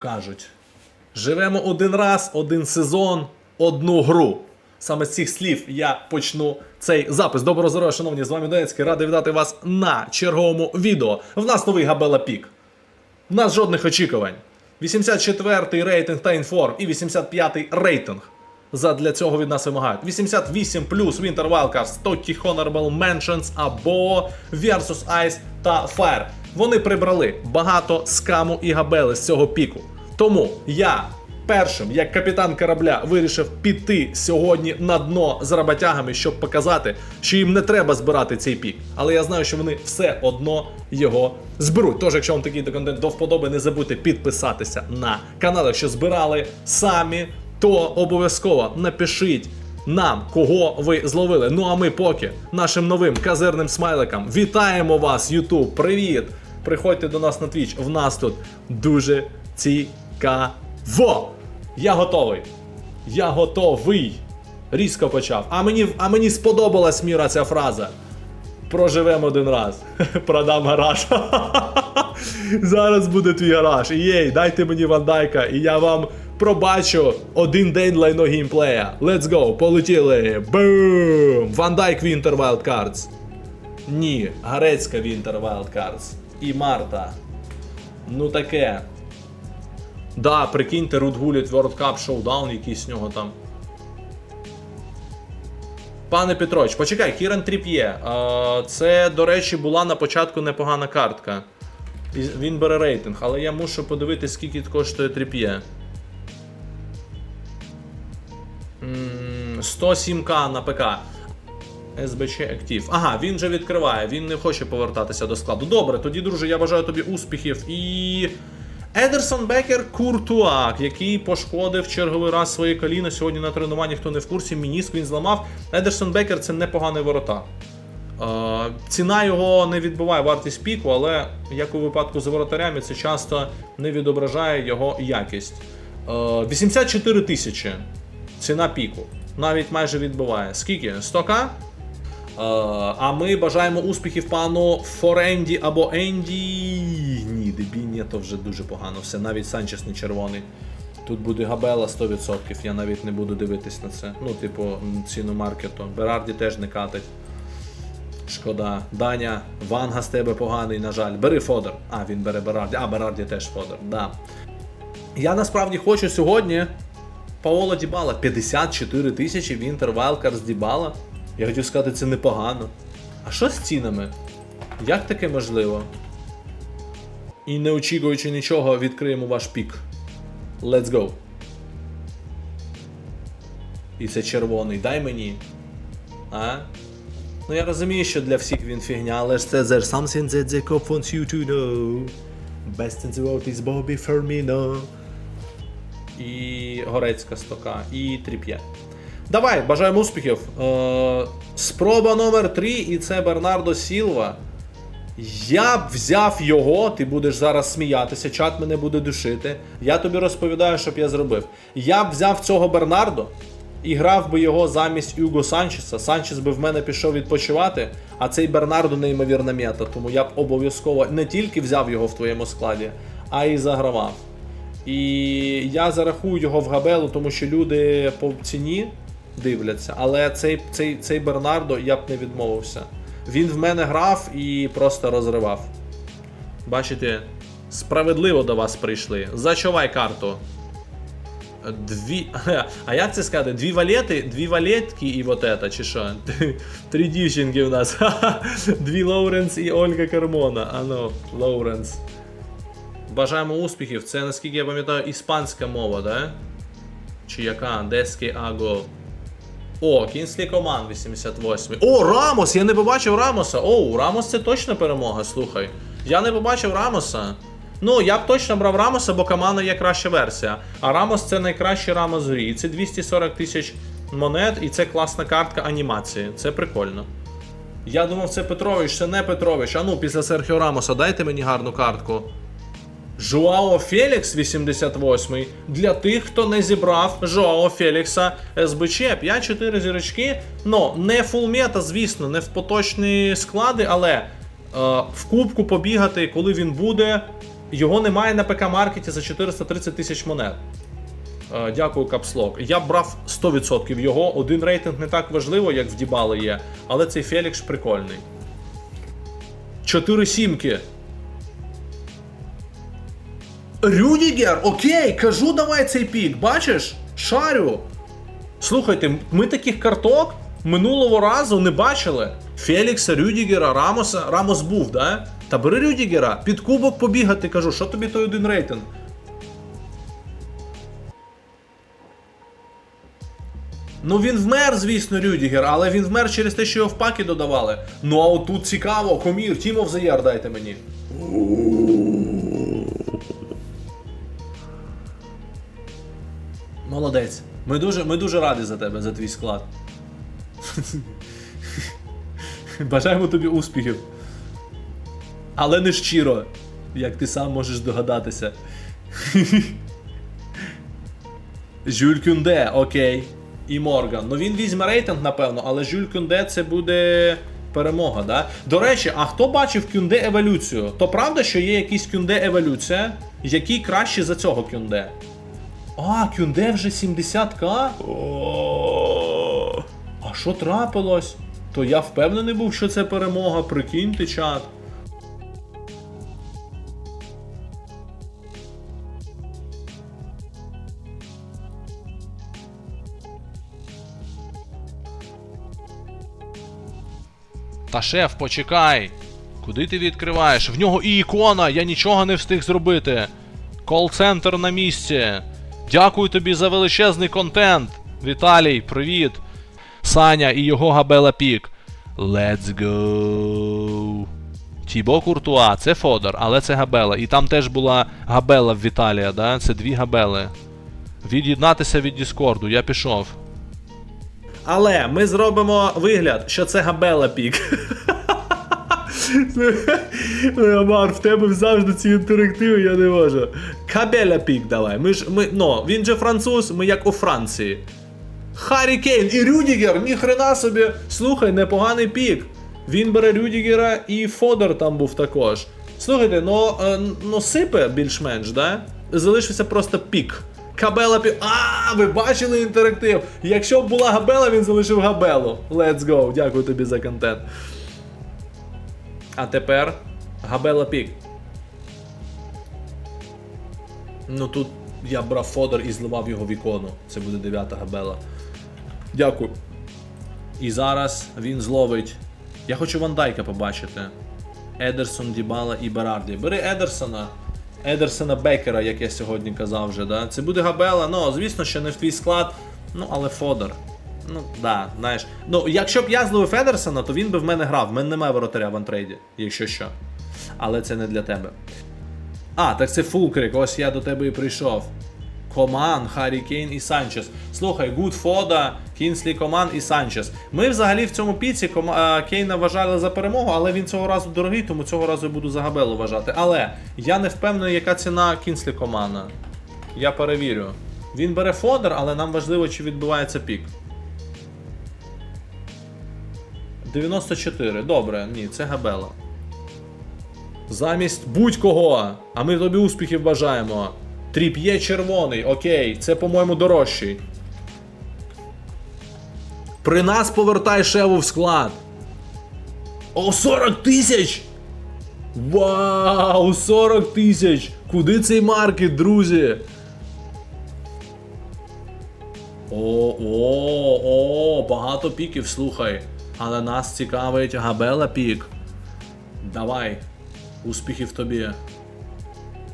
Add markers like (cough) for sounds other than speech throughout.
кажуть: живемо один раз, один сезон, одну гру. Саме з цих слів я почну цей запис. Доброго здоров'я, шановні, з вами Донецький. Радий вітати вас на черговому відео. В нас новий Габела Пік. В нас жодних очікувань. 84-й рейтинг та інформ і 85-й рейтинг. Задля цього від нас вимагають. 88 плюс Winter Wildcards, Totti Honorable Mentions або Versus Ice та Fire. Вони прибрали багато скаму і габели з цього піку. Тому я першим, як капітан корабля, вирішив піти сьогодні на дно з роботягами, щоб показати, що їм не треба збирати цей пік. Але я знаю, що вони все одно його зберуть. Тож, якщо вам такий контент до вподоби, не забудьте підписатися на канал. Якщо збирали самі, то обов'язково напишіть. Нам, кого ви зловили. Ну а ми поки нашим новим казирним смайликам вітаємо вас, Ютуб! Привіт! Приходьте до нас на Твіч. В нас тут дуже цікаво. Я готовий. Я готовий. Різко почав. А мені, а мені сподобалась Міра ця фраза. Проживемо один раз. (laughs) Продам гараж. (laughs) Зараз буде твій гараж. Єй, дайте мені вандайка, і я вам пробачу один день лайно геймплея. Let's go, полетіли. Бум! Вандайк Winter Wild Cards. Ні, Гарецька Winter Wild Cards. І Марта. Ну таке. Да, прикиньте, Рут гулять World Cup Showdown, якийсь нього там. Пане Петрович, почекай, Кіран Тріп'є. Це, до речі, була на початку непогана картка. Він бере рейтинг, але я мушу подивитися, скільки коштує Тріп'є. 107к на ПК. СБЧ Актив. Ага, він же відкриває, він не хоче повертатися до складу. Добре, тоді, друже, я бажаю тобі успіхів і. Едерсон Бекер Куртуак, який пошкодив черговий раз своє коліно сьогодні на тренуванні. Хто не в курсі, мініск він зламав. Едерсон Бекер це непоганий ворота. Е, ціна його не відбиває вартість піку, але як у випадку з воротарями, це часто не відображає його якість. Е, 84 тисячі ціна піку. Навіть майже відбиває. Скільки? 100к? Е, а ми бажаємо успіхів пану Форенді або Енді. Ні, Дебіння то вже дуже погано. Все, навіть Санчес не червоний. Тут буде Габела 100%, я навіть не буду дивитись на це. Ну, типу, ціну маркету. Берарді теж не катить. Шкода. Даня, Ванга з тебе поганий, на жаль. Бери Фодор. А, він бере Берарді. А, Берарді теж Фодор. Да. Я насправді хочу сьогодні. Паоло Дібала 54 тисячі Winter Wildcards Дібала. Я хотів сказати, це непогано. А що з цінами? Як таке можливо? І не очікуючи нічого, відкриємо ваш пік. Let's go. І це червоний. Дай мені. А? Ну я розумію, що для всіх він фігня, але ж це there's something that the cop wants you to know. Best in the world is Bobby Firmino. І Горецька стока, і Тріп'є. Давай, бажаємо успіхів. Е, спроба номер 3 і це Бернардо Сілва. Я б взяв його, ти будеш зараз сміятися, чат мене буде душити. Я тобі розповідаю, що б я зробив. Я б взяв цього Бернардо і грав би його замість Юго Санчеса. Санчес би в мене пішов відпочивати, а цей Бернардо неймовірна мета. Тому я б обов'язково не тільки взяв його в твоєму складі, а й загравав. І я зарахую його в Габелу, тому що люди по ціні дивляться. Але цей, цей, цей Бернардо я б не відмовився. Він в мене грав і просто розривав. Бачите, справедливо до вас прийшли. Зачувай карту. Дві. (laughs) А як це сказати? Дві валети, дві валетки і вот это, чи що? (laughs) Три дівчинки в нас. (laughs) Дві Лоуренс і Ольга Кармона. Ано, Лоуренс. Бажаємо успіхів. Це, наскільки я пам'ятаю, іспанська мова, да? Чи яка? Дески Аго. О, Кінслі Коман 88. О, Рамос! Я не побачив Рамоса. О, Рамос це точно перемога, слухай. Я не побачив Рамоса. Ну, я б точно брав Рамоса, бо Камана є краща версія. А Рамос це найкращий Рамос в грі. Це 240 тисяч монет, і це класна картка анімації. Це прикольно. Я думав, це Петрович, це не Петрович. А ну, після Серхіо Рамоса дайте мені гарну картку. Жуао Фелікс 88 для тих, хто не зібрав Жуао Фелікса СБЧ 5-4 зірочки. Ну, не фулмета, звісно, не в поточні склади, але е, в кубку побігати, коли він буде. його немає на ПК маркеті за 430 тисяч монет. Е, Дякую, капслок. Я б брав 100% його. Один рейтинг не так важливо, як в Дібали є, але цей Фелікс прикольний. 4 сімки. Рюдігер, окей, кажу, давай цей пік, бачиш? Шарю. Слухайте, ми таких карток минулого разу не бачили. Фелікса, Рюдігера, Рамоса. Рамос був, да? Та бери Рюдігера, під кубок побігати, кажу, що тобі той один рейтинг? Ну він вмер, звісно, Рюдігер, але він вмер через те, що його в паки додавали. Ну а от тут цікаво, комір, the Year дайте мені. Молодець. Ми дуже, ми дуже раді за тебе, за твій склад. Бажаємо тобі успіхів. Але не щиро, як ти сам можеш догадатися. Жюль Кюнде, окей. І Морган. Ну він візьме рейтинг, напевно, але Жюль Кюнде це буде перемога, да? До речі, а хто бачив Кюнде еволюцію? То правда, що є якийсь Кюнде еволюція, який краще за цього Кюнде? А, Кюнде вже 70к? О, А що трапилось? То я впевнений був, що це перемога. Прикиньте, чат. Та шеф, почекай. Куди ти відкриваєш? В нього і ікона, я нічого не встиг зробити. Кол-центр на місці. Дякую тобі за величезний контент. Віталій, привіт. Саня і його Габела Пік. Let's go. Тібо Куртуа, це Фодор, але це Габела. І там теж була Габела в Віталія, да? Це дві Габели. Від'єднатися від Діскорду, я пішов. Але ми зробимо вигляд, що це Габела пік. (laughs) Амар, в тебе завжди ці інтерактиви, я не можу. Кабеля пік давай. Ми ж ми, ну, він же француз, ми як у Франції. Харі Кейн і Рюдігер, ніхрена собі. Слухай, непоганий пік. Він бере Рюдігера і Фодор там був також. Слухайте, ну, ну сипе більш-менш, да? Залишився просто пік. Кабела пі. А, ви бачили інтерактив? Якщо б була Габела, він залишив Габелу. Let's go. Дякую тобі за контент. А тепер Габела пік. Ну тут я брав Фодор і зливав його в ікону. Це буде дев'ята Габела. Дякую. І зараз він зловить. Я хочу Ван Дайка побачити. Едерсон, Дібала і Берарді. Бери Едерсона. Едерсона Бекера, як я сьогодні казав вже, да? Це буде Габела, ну, звісно, що не в твій склад. Ну, але Фодор. Ну, да, знаєш. Ну, якщо б я зловив Едерсона, то він би в мене грав. В мене немає воротаря в антрейді, якщо що. Але це не для тебе. А, так це Фулкрик, ось я до тебе і прийшов. Коман, Харі Кейн і Санчес. Слухай, Гуд Фода, Кінслі Коман і Санчес. Ми взагалі в цьому піці Кейна вважали за перемогу, але він цього разу дорогий, тому цього разу я буду за Габелу вважати. Але я не впевнений, яка ціна Кінслі Комана. Я перевірю. Він бере Фодер, але нам важливо, чи відбувається пік. 94. Добре, ні, це Габела. Замість будь-кого. А ми тобі успіхів бажаємо. Тріп'є червоний, окей, це, по-моєму, дорожчий. При нас повертай шеву в склад. О, 40 тисяч! Вау, 40 тисяч! Куди цей маркет, друзі? О, о, о, багато піків, слухай. Але нас цікавить Габела пік. Давай. Успіхів тобі.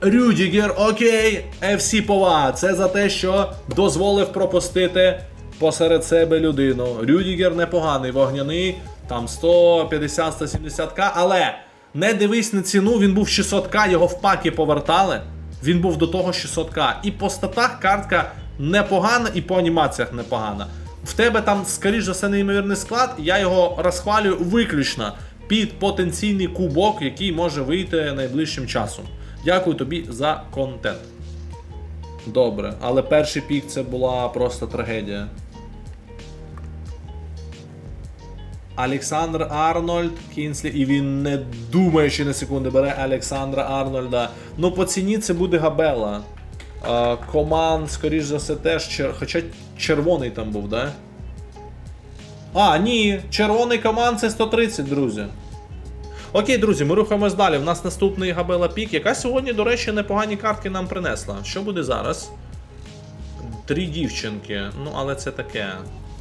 Рюдігер, окей, FC Пова. Це за те, що дозволив пропустити посеред себе людину. Рюдігер непоганий, вогняний, там 150-170к, але не дивись на ціну, він був 600к, його в паки повертали. Він був до того 600к. І по статах картка непогана, і по анімаціях непогана. В тебе там, скоріш за все, неймовірний склад, я його розхвалюю виключно під потенційний кубок, який може вийти найближчим часом. Дякую тобі за контент. Добре, але перший пік це була просто трагедія. Олександр Арнольд, Кінслі, і він не думаючи на секунду бере Олександра Арнольда. Ну, по ціні це буде Габела. Команд, скоріш за все, теж. Чер... Хоча червоний там був, да? А, ні, червоний команд це 130, друзі. Окей, друзі, ми рухаємось далі. У нас наступний Габела Пік, яка сьогодні, до речі, непогані картки нам принесла. Що буде зараз? Три дівчинки. Ну, але це таке.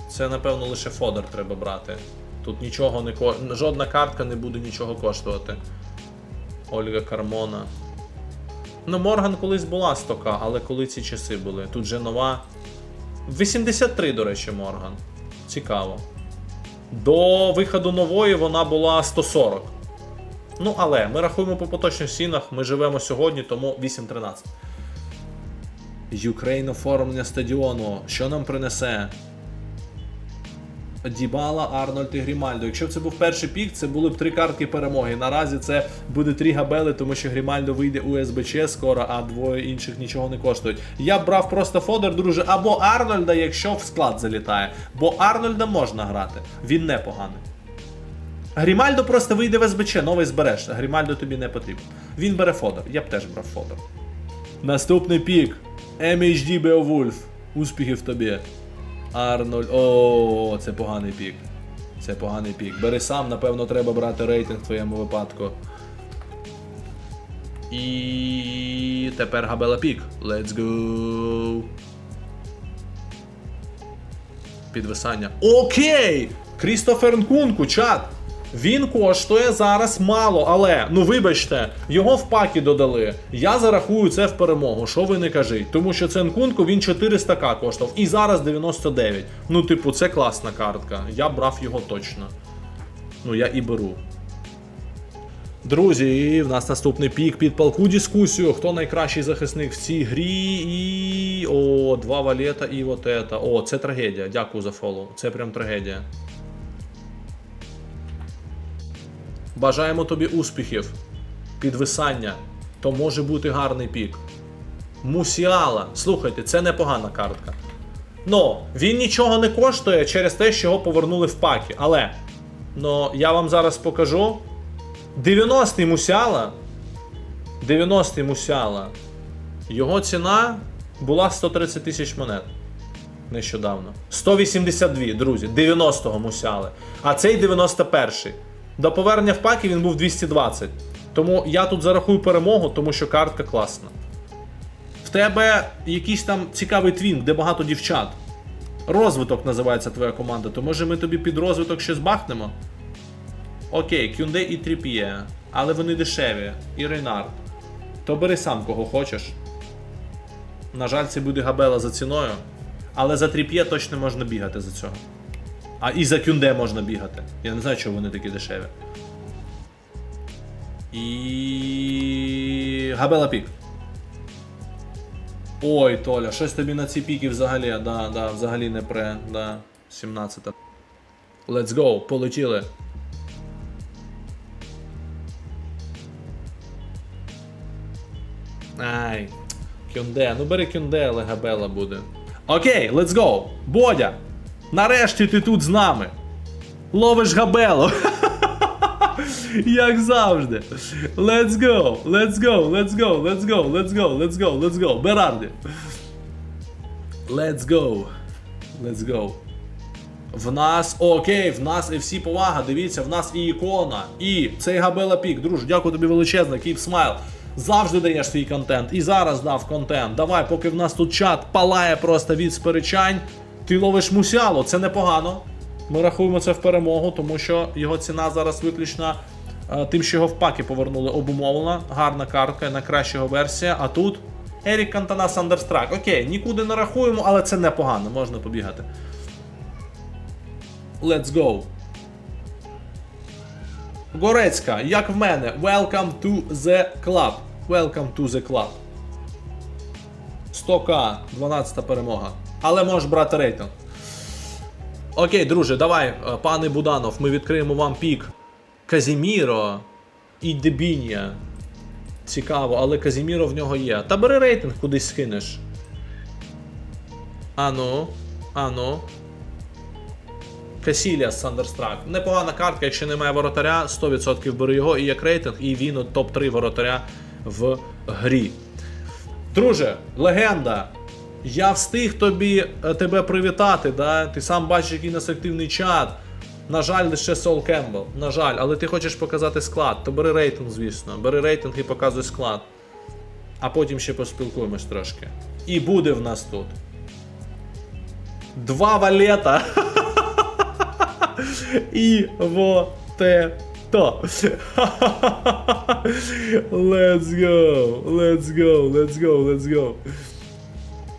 Це, напевно, лише фодер треба брати. Тут нічого не ко... Жодна картка не буде нічого коштувати. Ольга Кармона. Ну, Морган колись була 100к, але коли ці часи були? Тут же нова. 83, до речі, Морган. Цікаво. До виходу нової вона була 140. Ну, але ми рахуємо по поточних цінах, ми живемо сьогодні, тому 8.13. Юкрейн оформлення стадіону. Що нам принесе? Дібала, Арнольд і Грімальдо. Якщо б це був перший пік, це були б три картки перемоги. Наразі це буде три габели, тому що Грімальдо вийде у СБЧ скоро, а двоє інших нічого не коштують. Я б брав просто фодер, друже, або Арнольда, якщо в склад залітає. Бо Арнольда можна грати. Він непоганий. Грімальдо просто вийде в СБЧ, новий збереш. Грімальдо тобі не потрібен. Він бере фодер. Я б теж брав фодер. Наступний пік. MHD Beowulf. Успіхів тобі. Арнольд. О, це поганий пік. Це поганий пік. Бери сам, напевно, треба брати рейтинг в твоєму випадку. І тепер Габела пік. Let's go. Підвисання. Окей! Крістофер Нкунку, чат. Він коштує зараз мало, але ну вибачте, його в пакі додали. Я зарахую це в перемогу. Що ви не кажіть? Тому що це Нкунку він 400к коштував і зараз 99. Ну, типу, це класна картка. Я брав його точно. Ну, я і беру. Друзі, в нас наступний пік під палку дискусію. Хто найкращий захисник в цій грі? І. О, два валета і от это. О, це трагедія. Дякую за фоллоу. Це прям трагедія. Бажаємо тобі успіхів. Підвисання. То може бути гарний пік. Мусіала. Слухайте, це непогана картка. Ну, він нічого не коштує через те, що його повернули в паки. Але. Ну, я вам зараз покажу. 90-й Мусяла. 90-й Мусяла. Його ціна була 130 тисяч монет. Нещодавно. 182, друзі. 90-го Мусяли. А цей 91-й. До повернення в паки він був 220. Тому я тут зарахую перемогу, тому що картка класна. В тебе якийсь там цікавий твінк, де багато дівчат. Розвиток називається твоя команда, то може ми тобі під розвиток щось бахнемо? Окей, Кюнде і Тріп'є, але вони дешеві. І Рейнард. То бери сам кого хочеш. На жаль, це буде габела за ціною. Але за Тріп'є точно можна бігати за цього. А і за Кюнде можна бігати. Я не знаю, чого вони такі дешеві. І. Габела пік. Ой, Толя, щось тобі на ці піки взагалі, да, да, взагалі не пре, да. 17. Let's go, полетіли. Ай, Кюнде. Ну бери Кюнде, але Габела буде. Окей, let's go. Бодя. Нарешті ти тут з нами. Ловиш Габелу. Як завжди. Let's go, let's go, let's go, let's go, let's go, let's go, let's go. Берарді. Let's go. Let's go. В нас, окей, в нас і всі повага. Дивіться, в нас і ікона, і цей Габела Пік. Друже, дякую тобі величезно, keep smile. Завжди даєш свій контент. І зараз дав контент. Давай, поки в нас тут чат палає просто від сперечань. Ти ловиш мусяло, це непогано. Ми рахуємо це в перемогу, тому що його ціна зараз виключно е, тим, що його в паки повернули, обумовлена. Гарна картка, найкраща версія. А тут Ерік Кантана Сандерстрак. Окей, нікуди не рахуємо, але це непогано, можна побігати. Let's go. Горецька, як в мене. Welcome to the club. Welcome to the club. 100к, 12 перемога. Але можеш брати рейтинг. Окей, друже, давай, е, пане Буданов, ми відкриємо вам пік Казіміро і Дебінія. Цікаво, але Казіміро в нього є. Та бери рейтинг кудись скинеш. Ану, ану. Касіліас Сандерстрак. Непогана картка, якщо немає воротаря, 100% бери його і як рейтинг, і він топ-3 воротаря в грі. Друже, легенда. Я встиг тобі е, тебе привітати, да? Ти сам бачиш, який у нас активний чат. На жаль, лише Сол Кембл. На жаль, але ти хочеш показати склад, то бери рейтинг, звісно. Бери рейтинг і показуй склад. А потім ще поспілкуємось трошки. І буде в нас тут. Два валета. (laughs) І вот то. (laughs) Let's go, let's go, let's go, let's go.